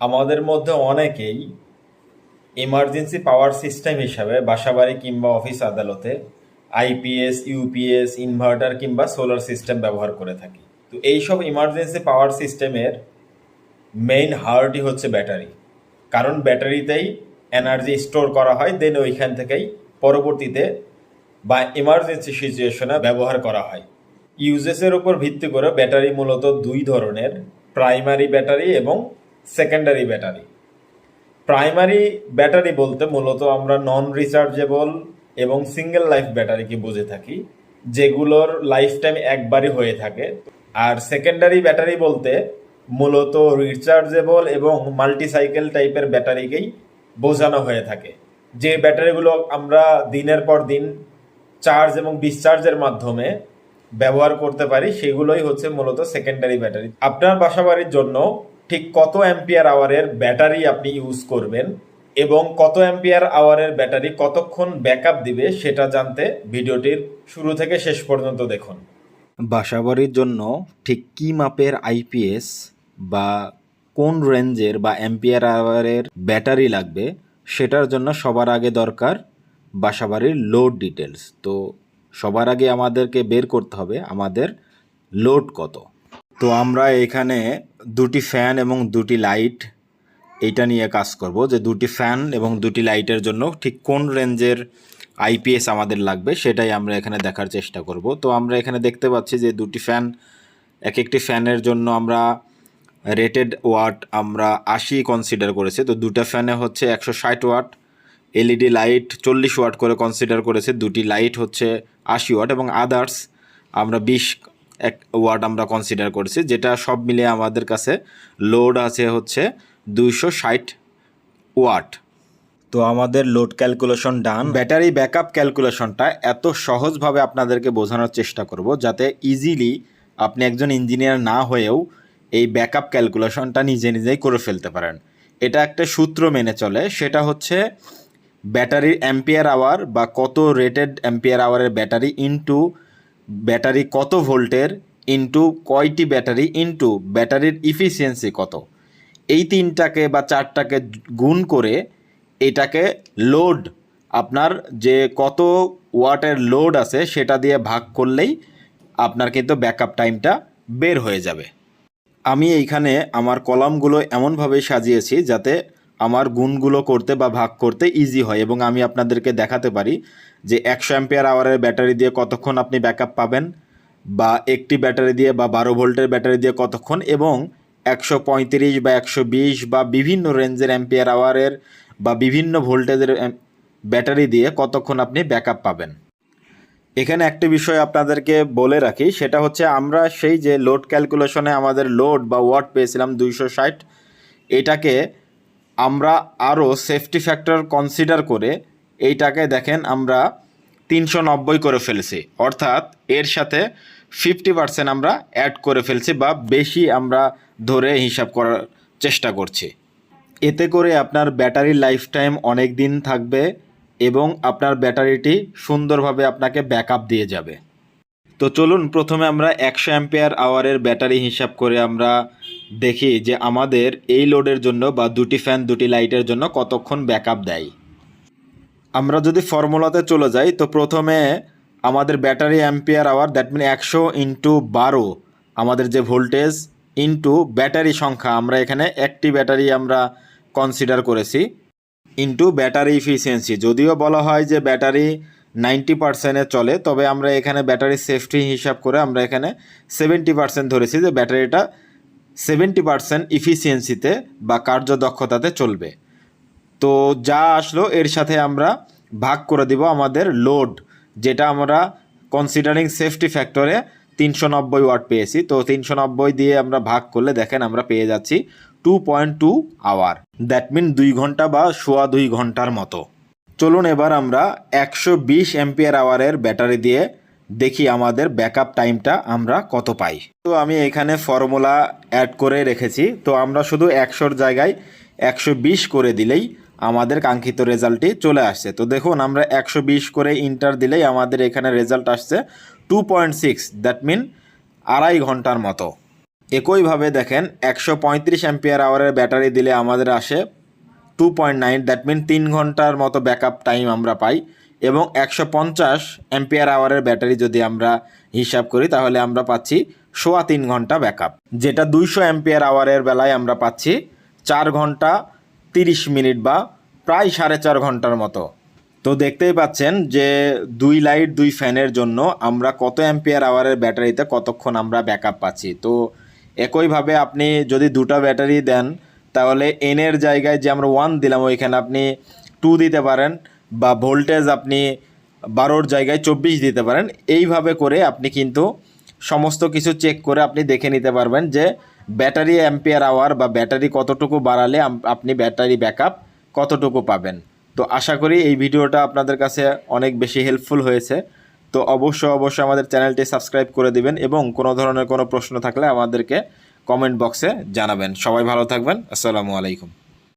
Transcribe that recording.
আমাদের মধ্যে অনেকেই ইমার্জেন্সি পাওয়ার সিস্টেম হিসাবে বাসাবাড়ি কিংবা অফিস আদালতে আইপিএস ইউপিএস ইনভার্টার কিংবা সোলার সিস্টেম ব্যবহার করে থাকি। তো এইসব ইমার্জেন্সি পাওয়ার সিস্টেমের মেইন হার্টই হচ্ছে ব্যাটারি কারণ ব্যাটারিতেই এনার্জি স্টোর করা হয় দেন ওইখান থেকেই পরবর্তীতে বা ইমার্জেন্সি সিচুয়েশনে ব্যবহার করা হয়। ইউজেসের উপর ভিত্তি করে ব্যাটারি মূলত দুই ধরনের প্রাইমারি ব্যাটারি এবং সেকেন্ডারি ব্যাটারি প্রাইমারি ব্যাটারি বলতে মূলত আমরা নন রিচার্জেবল এবং সিঙ্গেল লাইফ ব্যাটারিকে বুঝে থাকি, যেগুলোর লাইফ টাইম একবারই হয়ে থাকে। আর সেকেন্ডারি ব্যাটারি বলতে মূলত রিচার্জেবল এবং মাল্টিসাইকেল টাইপের ব্যাটারিকেই বোঝানো হয়ে থাকে। যে ব্যাটারিগুলো আমরা দিনের পর দিন চার্জ এবং ডিসচার্জের মাধ্যমে ব্যবহার করতে পারি, সেগুলোই হচ্ছে মূলত সেকেন্ডারি ব্যাটারি আপনার বাসাবাড়ির জন্য ঠিক কত অ্যাম্পিয়ার আওয়ারের ব্যাটারি আপনি ইউজ করবেন এবং কত অ্যাম্পিয়ার আওয়ারের ব্যাটারি কতক্ষণ ব্যাকআপ দিবে সেটা জানতে ভিডিওটির শুরু থেকে শেষ পর্যন্ত দেখুন। বাসাবাড়ির জন্য ঠিক কী মাপের আইপিএস বা কোন রেঞ্জের বা অ্যাম্পিয়ার আওয়ারের ব্যাটারি লাগবে সেটার জন্য সবার আগে দরকার বাসাবাড়ির লোড ডিটেলস তো সবার আগে আমাদেরকে বের করতে হবে আমাদের লোড কত। তো আমরা এখানে দুটি ফ্যান এবং দুটি লাইট এইটা নিয়ে কাজ করব যে দুটি ফ্যান এবং দুটি লাইটের জন্য ঠিক কোন রেঞ্জের আইপিএস আমাদের লাগবে সেটাই আমরা এখানে দেখার চেষ্টা করব। তো আমরা এখানে দেখতে পাচ্ছি যে দুটি ফ্যান এক একটি ফ্যানের জন্য আমরা রেটেড ওয়াট আমরা আশি কনসিডার করেছি। তো দুটো ফ্যানে হচ্ছে একশো ষাট ওয়াট, এলইডি লাইট চল্লিশ ওয়াট করে কনসিডার করেছে, দুটি লাইট হচ্ছে আশি ওয়াট এবং আদার্স আমরা বিশ এক ওয়াট আমরা কনসিডার করেছি যেটা সব মিলিয়ে আমাদের কাছে লোড আছে হচ্ছে দুইশো ষাট ওয়াট। তো আমাদের load calculation done battery backup ক্যালকুলেশনটা এত সহজভাবে আপনাদেরকে বোঝানোর চেষ্টা করব যাতে ইজিলি আপনি একজন ইঞ্জিনিয়ার না হয়েও এই ব্যাকআপ ক্যালকুলেশনটা নিজে নিজেই করে ফেলতে পারেন। এটা একটা সূত্র মেনে চলে সেটা হচ্ছে ব্যাটারির অ্যাম্পিয়ার আওয়ার বা কত রেটেড অ্যাম্পিয়ার আওয়ারের ব্যাটারি ইনটু ব্যাটারি কত ভোল্টের ইনটু কয়টি ব্যাটারি ইনটু ব্যাটারির ইফিসিয়েন্সি কত? এই তিনটাকে বা চারটাকে গুণ করে এটাকে লোড আপনার যে কত ওয়াটের লোড আছে সেটা দিয়ে ভাগ করলেই আপনার কিন্তু ব্যাকআপ টাইমটা বের হয়ে যাবে। আমি এইখানে আমার কলামগুলো এমনভাবে সাজিয়েছি যাতে আমার গুণগুলো করতে বা ভাগ করতে ইজি হয় এবং আমি আপনাদেরকে দেখাতে পারি যে একশো অ্যাম্পিয়ার আওয়ারের ব্যাটারি দিয়ে কতক্ষণ আপনি ব্যাকআপ পাবেন বা একটি ব্যাটারি দিয়ে বা বারো ভোল্টের ব্যাটারি দিয়ে কতক্ষণ এবং একশো পঁয়ত্রিশ বা একশো বিশ বা বিভিন্ন রেঞ্জের অ্যাম্পিয়ার আওয়ারের বা বিভিন্ন ভোল্টেজের ব্যাটারি দিয়ে কতক্ষণ আপনি ব্যাকআপ পাবেন। এখানে একটি বিষয় আপনাদেরকে বলে রাখি, সেটা হচ্ছে আমরা সেই যে লোড ক্যালকুলেশনে আমাদের লোড বা ওয়াট পেয়েছিলাম দুইশো ষাট, এটাকে আমরা আরও সেফটি ফ্যাক্টর কনসিডার করে এইটাকে দেখেন আমরা তিনশো নব্বই করে ফেলছি। অর্থাৎ এর সাথে ফিফটি পার্সেন্ট আমরা অ্যাড করে ফেলছি বা বেশি আমরা ধরে হিসাব করার চেষ্টা করছি। এতে করে আপনার ব্যাটারির লাইফ টাইম অনেক দিন থাকবে এবং আপনার ব্যাটারিটি সুন্দরভাবে আপনাকে ব্যাকআপ দিয়ে যাবে। তো চলুন প্রথমে আমরা একশো অ্যাম্পিয়ার আওয়ারের ব্যাটারি হিসাব করে আমরা দেখি যে আমাদের এই লোডের জন্য বা দুটি ফ্যান দুটি লাইটের জন্য কতক্ষণ ব্যাকআপ দেয়। আমরা যদি ফর্মুলাতে চলে যাই, তো প্রথমে আমাদের battery ampere hour that mean একশো ইন্টু বারো, আমাদের যে ভোল্টেজ ইন্টু ব্যাটারি সংখ্যা, আমরা এখানে একটি ব্যাটারি আমরা কনসিডার করেছি ইন্টু ব্যাটারি ইফিসিয়েন্সি যদিও বলা হয় যে ব্যাটারি নাইনটি পার্সেন্টে চলে। তবে আমরা এখানে ব্যাটারি সেফটি হিসাব করে আমরা এখানে সেভেন্টি পার্সেন্ট ধরেছি যে ব্যাটারিটা সেভেন্টি পার্সেন্ট ইফিসিয়েন্সিতে বা কার্যদক্ষতাতে চলবে। তো যা আসলো, এর সাথে আমরা ভাগ করে দিব আমাদের লোড, যেটা আমরা কনসিডারিং সেফটি ফ্যাক্টরে তিনশো নব্বই ওয়াট পেয়েছি। তো তিনশো নব্বই দিয়ে আমরা ভাগ করলে দেখেন আমরা পেয়ে যাচ্ছি two point two hour. That mean দুই ঘণ্টা বা সোয়া দুই ঘণ্টার মতো। চলুন এবার আমরা একশো বিশ এম্পিয়ার আওয়ারের ব্যাটারি দিয়ে দেখি আমাদের ব্যাকআপ টাইমটা আমরা কত পাই। তো আমি এখানে ফর্মুলা অ্যাড করে রেখেছি। তো আমরা শুধু একশোর জায়গায় একশো বিশ করে দিলেই আমাদের কাঙ্ক্ষিত রেজাল্টটি চলে আসছে। তো দেখুন, আমরা একশো বিশ করে ইন্টার দিলেই আমাদের এখানে রেজাল্ট আসছে two point six that mean আড়াই ঘণ্টার মতো। একইভাবে দেখেন, একশো পঁয়ত্রিশ অ্যাম্পিয়ার আওয়ারের ব্যাটারি দিলে আমাদের আসে two point nine that mean তিন ঘণ্টার মতো ব্যাকআপ টাইম আমরা পাই। এবং একশো পঞ্চাশ অ্যাম্পিয়ার আওয়ারের ব্যাটারি যদি আমরা হিসাব করি, তাহলে আমরা পাচ্ছি সোয়া তিন ঘণ্টা ব্যাকআপ যেটা দুইশো অ্যাম্পিয়ার আওয়ারের বেলায় আমরা পাচ্ছি চার ঘণ্টা তিরিশ মিনিট বা প্রায় সাড়ে চার ঘণ্টার মতো। তো দেখতেই পাচ্ছেন যে দুই লাইট দুই ফ্যানের জন্য আমরা কত অ্যাম্পিয়ার আওয়ারের ব্যাটারিতে কতক্ষণ আমরা ব্যাকআপ পাচ্ছি। তো একইভাবে আপনি যদি দুটো ব্যাটারি দেন তাহলে এনের জায়গায় যে আমরা ওয়ান দিলাম, ওইখানে আপনি টু দিতে পারেন বা ভোল্টেজ আপনি বারোর জায়গায় চব্বিশ দিতে পারেন। এইভাবে করে আপনি কিন্তু সমস্ত কিছু চেক করে আপনি দেখে নিতে পারবেন যে ব্যাটারি অ্যাম্পিয়ার আওয়ার বা ব্যাটারি কতটুকু বাড়ালে আপনি ব্যাটারি ব্যাকআপ কতটুকু পাবেন। তো আশা করি এই ভিডিওটা আপনাদের কাছে অনেক বেশি হেল্পফুল হয়েছে। তো অবশ্যই অবশ্যই আমাদের চ্যানেলটি সাবস্ক্রাইব করে দিবেন এবং কোনো ধরনের কোনো প্রশ্ন থাকলে আমাদেরকে কমেন্ট বক্সে জানাবেন। সবাই ভালো থাকবেন। আসসালামু আলাইকুম।